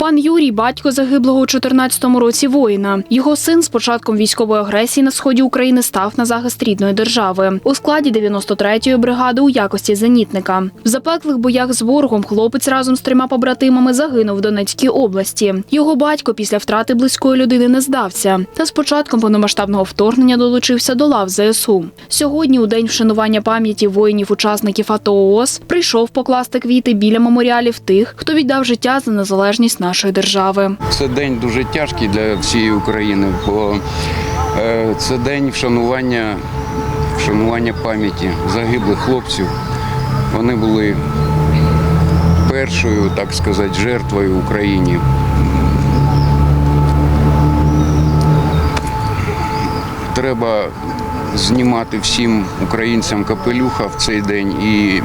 Пан Юрій, батько загиблого у 14-му році воїна. Його син з початком військової агресії на сході України став на захист рідної держави у складі 93-ї бригади у якості зенітника. В запеклих боях з ворогом хлопець разом з трьома побратимами загинув в Донецькій області. Його батько після втрати близької людини не здався та з початком повномасштабного вторгнення долучився до лав ЗСУ. Сьогодні, у день вшанування пам'яті воїнів-учасників АТО ООС, прийшов покласти квіти біля меморіалів тих, хто віддав життя за незалежність нашої держави. Це день дуже тяжкий для всієї України, бо е, це день вшанування, вшанування пам'яті загиблих хлопців. Вони були першою, так сказати, жертвою в Україні. Треба знімати всім українцям капелюха в цей день і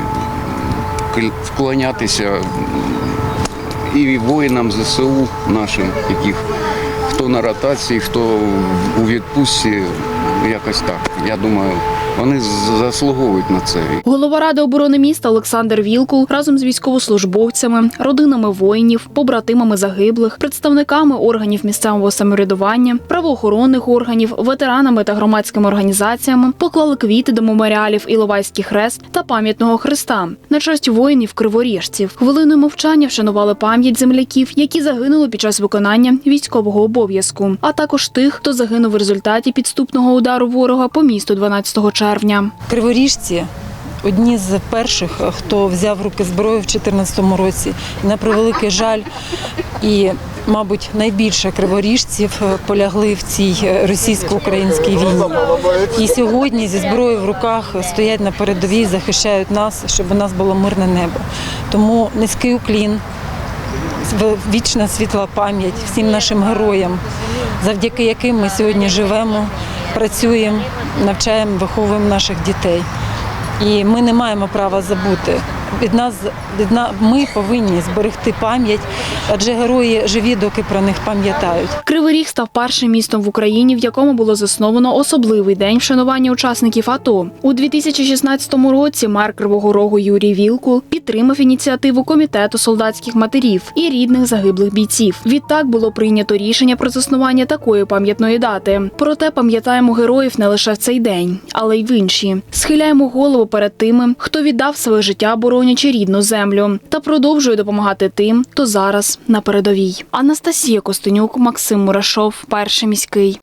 кл- вклонятися і воїнам ЗСУ нашим, яких хто на ротації, хто у відпустці, якось так. Я думаю, вони заслуговують на це. Голова ради оборони міста Олександр Вілкул разом з військовослужбовцями, родинами воїнів, побратимами загиблих, представниками органів місцевого самоврядування, правоохоронних органів, ветеранами та громадськими організаціями поклали квіти до меморіалів Іловайський хрест та пам'ятного хреста на честь воїнів криворіжців. Хвилиною мовчання вшанували пам'ять земляків, які загинули під час виконання військового обов'язку, а також тих, хто загинув в результаті підступного удару ворога по місту 12 червня. Криворіжці одні з перших, хто взяв руки зброю в 2014 році. На превеликий жаль, і, мабуть, найбільше криворіжців полягли в цій російсько-українській війні. І сьогодні зі зброєю в руках стоять на передовій, захищають нас, щоб у нас було мирне небо. Тому низький уклін, вічна світла пам'ять всім нашим героям, завдяки яким ми сьогодні живемо, працюємо, навчаємо, виховуємо наших дітей. І ми не маємо права забути. Від нас від на- ми повинні зберегти пам'ять, адже герої живі, доки про них пам'ятають. Кривий Ріг став першим містом в Україні, в якому було засновано особливий день вшанування учасників АТО. У 2016 році мер Кривого Рогу Юрій Вілкул підтримав ініціативу комітету солдатських матерів і рідних загиблих бійців. Відтак було прийнято рішення про заснування такої пам'ятної дати. Проте пам'ятаємо героїв не лише в цей день, але й в інші. Схиляємо голову перед тими, хто віддав своє життя, боронячи рідну землю, та продовжує допомагати тим, хто зараз на передовій. Анастасія Костенюк, Максим Мурашов, перший міський.